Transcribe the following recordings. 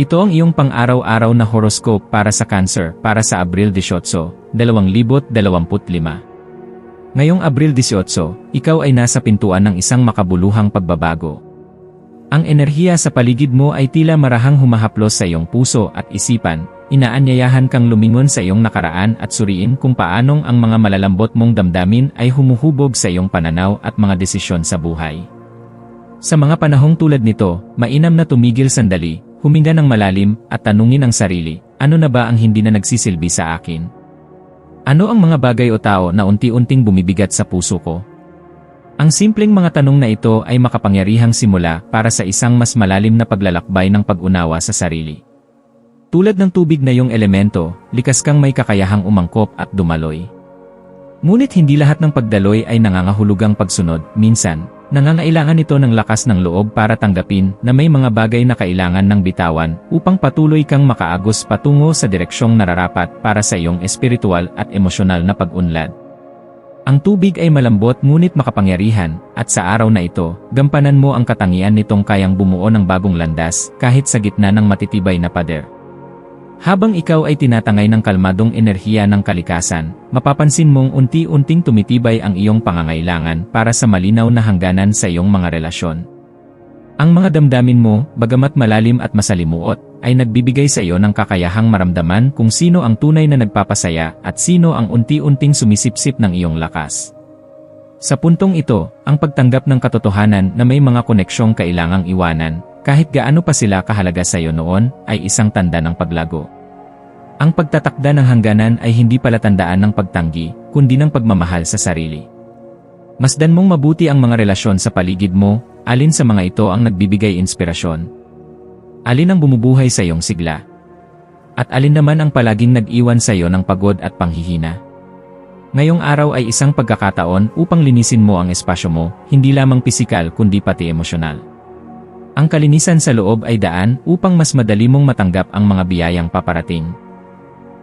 Ito ang iyong pang-araw-araw na horoscope para sa Cancer para sa Abril 18, 2025. Ngayong Abril 18, ikaw ay nasa pintuan ng isang makabuluhang pagbabago. Ang enerhiya sa paligid mo ay tila marahang humahaplos sa iyong puso at isipan, inaanyayahan kang lumingon sa iyong nakaraan at suriin kung paanong ang mga malalambot mong damdamin ay humuhubog sa iyong pananaw at mga desisyon sa buhay. Sa mga panahong tulad nito, mainam na tumigil sandali, Huminga ng malalim at tanungin ang sarili, ano na ba ang hindi na nagsisilbi sa akin? Ano ang mga bagay o tao na unti-unting bumibigat sa puso ko? Ang simpleng mga tanong na ito ay makapangyarihang simula para sa isang mas malalim na paglalakbay ng pag-unawa sa sarili. Tulad ng tubig na yung elemento, likas kang may kakayahang umangkop at dumaloy. Ngunit hindi lahat ng pagdaloy ay nangangahulugang pagsunod, minsan, Nangangailangan ito ng lakas ng loob para tanggapin na may mga bagay na kailangan ng bitawan upang patuloy kang makaagos patungo sa direksyong nararapat para sa iyong espiritual at emosyonal na pag-unlad. Ang tubig ay malambot ngunit makapangyarihan, at sa araw na ito, gampanan mo ang katangian nitong kayang bumuo ng bagong landas kahit sa gitna ng matitibay na pader. Habang ikaw ay tinatangay ng kalmadong enerhiya ng kalikasan, mapapansin mong unti-unting tumitibay ang iyong pangangailangan para sa malinaw na hangganan sa iyong mga relasyon. Ang mga damdamin mo, bagamat malalim at masalimuot, ay nagbibigay sa iyo ng kakayahang maramdaman kung sino ang tunay na nagpapasaya at sino ang unti-unting sumisipsip ng iyong lakas. Sa puntong ito, ang pagtanggap ng katotohanan na may mga koneksyong kailangang iwanan, kahit gaano pa sila kahalaga sa iyo noon, ay isang tanda ng paglago. Ang pagtatakda ng hangganan ay hindi palatandaan ng pagtanggi, kundi ng pagmamahal sa sarili. Masdan mong mabuti ang mga relasyon sa paligid mo, alin sa mga ito ang nagbibigay inspirasyon. Alin ang bumubuhay sa iyong sigla. At alin naman ang palaging nag-iwan sa iyo ng pagod at panghihina. Ngayong araw ay isang pagkakataon upang linisin mo ang espasyo mo, hindi lamang pisikal kundi pati emosyonal. Ang kalinisan sa loob ay daan upang mas madali mong matanggap ang mga biyayang paparating.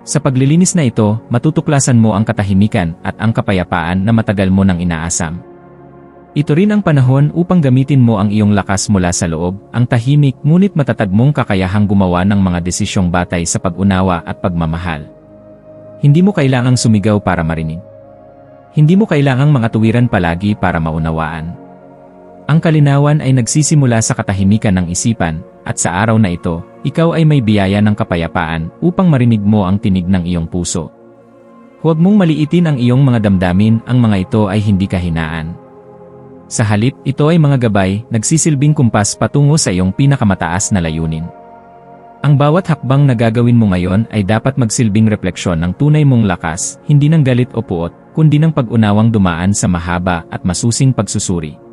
Sa paglilinis na ito, matutuklasan mo ang katahimikan at ang kapayapaan na matagal mo nang inaasam. Ito rin ang panahon upang gamitin mo ang iyong lakas mula sa loob, ang tahimik ngunit matatag mong kakayahang gumawa ng mga desisyong batay sa pag-unawa at pagmamahal. Hindi mo kailangang sumigaw para marinig. Hindi mo kailangang mga tuwiran palagi para maunawaan. Ang kalinawan ay nagsisimula sa katahimikan ng isipan, at sa araw na ito, ikaw ay may biyaya ng kapayapaan upang marinig mo ang tinig ng iyong puso. Huwag mong maliitin ang iyong mga damdamin, ang mga ito ay hindi kahinaan. Sa halip, ito ay mga gabay, nagsisilbing kumpas patungo sa iyong pinakamataas na layunin. Ang bawat hakbang na gagawin mo ngayon ay dapat magsilbing refleksyon ng tunay mong lakas, hindi ng galit o puot, kundi ng pag-unawang dumaan sa mahaba at masusing pagsusuri.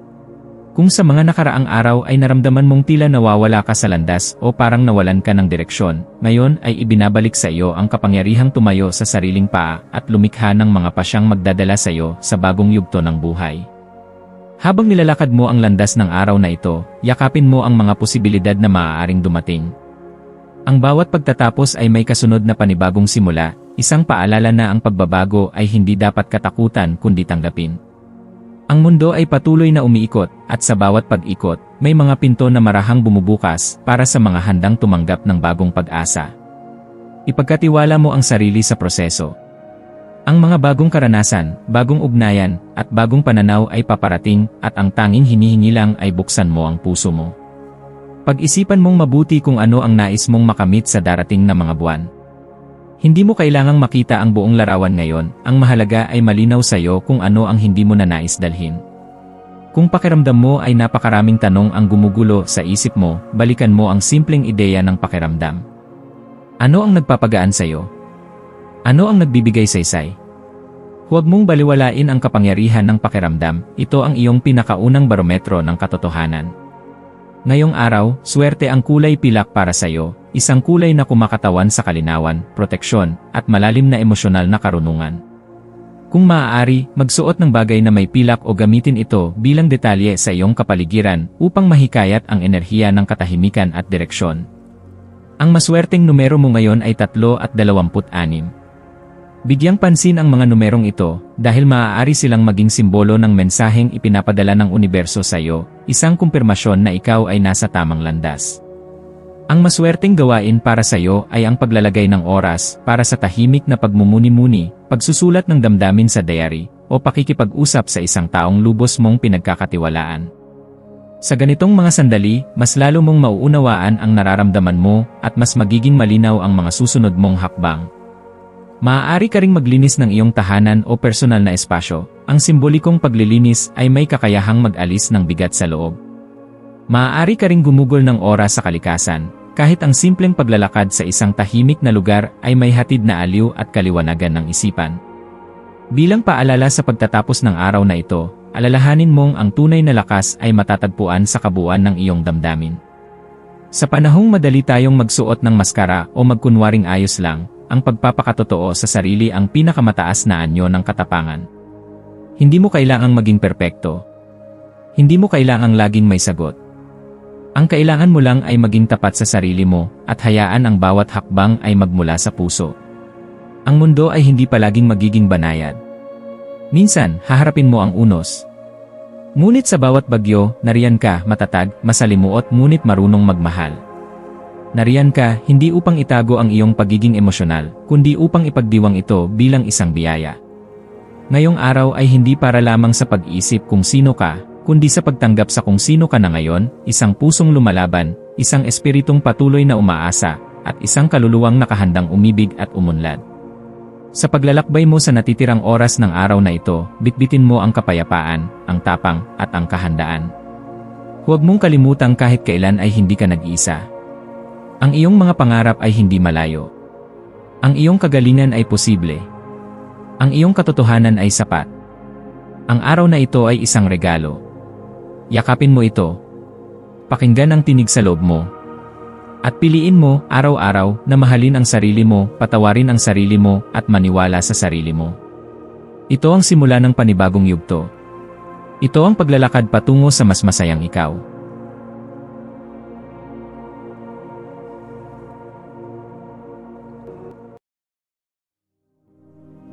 Kung sa mga nakaraang araw ay naramdaman mong tila nawawala ka sa landas o parang nawalan ka ng direksyon, ngayon ay ibinabalik sa iyo ang kapangyarihang tumayo sa sariling paa at lumikha ng mga pasyang magdadala sa iyo sa bagong yugto ng buhay. Habang nilalakad mo ang landas ng araw na ito, yakapin mo ang mga posibilidad na maaaring dumating. Ang bawat pagtatapos ay may kasunod na panibagong simula, isang paalala na ang pagbabago ay hindi dapat katakutan kundi tanggapin. Ang mundo ay patuloy na umiikot, at sa bawat pag-ikot, may mga pinto na marahang bumubukas para sa mga handang tumanggap ng bagong pag-asa. Ipagkatiwala mo ang sarili sa proseso. Ang mga bagong karanasan, bagong ugnayan, at bagong pananaw ay paparating at ang tanging hinihingi lang ay buksan mo ang puso mo. Pag-isipan mong mabuti kung ano ang nais mong makamit sa darating na mga buwan. Hindi mo kailangang makita ang buong larawan ngayon, ang mahalaga ay malinaw sa iyo kung ano ang hindi mo na nais dalhin. Kung pakiramdam mo ay napakaraming tanong ang gumugulo sa isip mo, balikan mo ang simpleng ideya ng pakiramdam. Ano ang nagpapagaan sa iyo? Ano ang nagbibigay saysay? Huwag mong baliwalain ang kapangyarihan ng pakiramdam, ito ang iyong pinakaunang barometro ng katotohanan. Ngayong araw, swerte ang kulay pilak para sa iyo, isang kulay na kumakatawan sa kalinawan, proteksyon, at malalim na emosyonal na karunungan. Kung maaari, magsuot ng bagay na may pilak o gamitin ito bilang detalye sa iyong kapaligiran upang mahikayat ang enerhiya ng katahimikan at direksyon. Ang maswerteng numero mo ngayon ay 3 at 26. Bigyang pansin ang mga numerong ito dahil maaari silang maging simbolo ng mensaheng ipinapadala ng universo sa iyo, isang kumpirmasyon na ikaw ay nasa tamang landas. Ang maswerteng gawain para sa iyo ay ang paglalagay ng oras para sa tahimik na pagmumuni-muni, pagsusulat ng damdamin sa diary, o pakikipag-usap sa isang taong lubos mong pinagkakatiwalaan. Sa ganitong mga sandali, mas lalo mong mauunawaan ang nararamdaman mo at mas magiging malinaw ang mga susunod mong hakbang. Maaari ka ring maglinis ng iyong tahanan o personal na espasyo. Ang simbolikong paglilinis ay may kakayahang mag-alis ng bigat sa loob. Maaari ka ring gumugol ng oras sa kalikasan, kahit ang simpleng paglalakad sa isang tahimik na lugar ay may hatid na aliw at kaliwanagan ng isipan. Bilang paalala sa pagtatapos ng araw na ito, alalahanin mong ang tunay na lakas ay matatagpuan sa kabuuan ng iyong damdamin. Sa panahong madali tayong magsuot ng maskara o magkunwaring ayos lang, ang pagpapakatotoo sa sarili ang pinakamataas na anyo ng katapangan. Hindi mo kailangang maging perpekto. Hindi mo kailangang laging may sagot. Ang kailangan mo lang ay maging tapat sa sarili mo at hayaan ang bawat hakbang ay magmula sa puso. Ang mundo ay hindi palaging magiging banayad. Minsan, haharapin mo ang unos. Ngunit sa bawat bagyo, nariyan ka, matatag, masalimuot ngunit marunong magmahal. Nariyan ka, hindi upang itago ang iyong pagiging emosyonal, kundi upang ipagdiwang ito bilang isang biyaya. Ngayong araw ay hindi para lamang sa pag-isip kung sino ka, kundi sa pagtanggap sa kung sino ka na ngayon, isang pusong lumalaban, isang espiritong patuloy na umaasa, at isang kaluluwang nakahandang umibig at umunlad. Sa paglalakbay mo sa natitirang oras ng araw na ito, bitbitin mo ang kapayapaan, ang tapang, at ang kahandaan. Huwag mong kalimutang kahit kailan ay hindi ka nag-iisa. Ang iyong mga pangarap ay hindi malayo. Ang iyong kagalingan ay posible. Ang iyong katotohanan ay sapat. Ang araw na ito ay isang regalo. Yakapin mo ito. Pakinggan ang tinig sa loob mo. At piliin mo, araw-araw, na mahalin ang sarili mo, patawarin ang sarili mo, at maniwala sa sarili mo. Ito ang simula ng panibagong yugto. Ito ang paglalakad patungo sa mas masayang ikaw.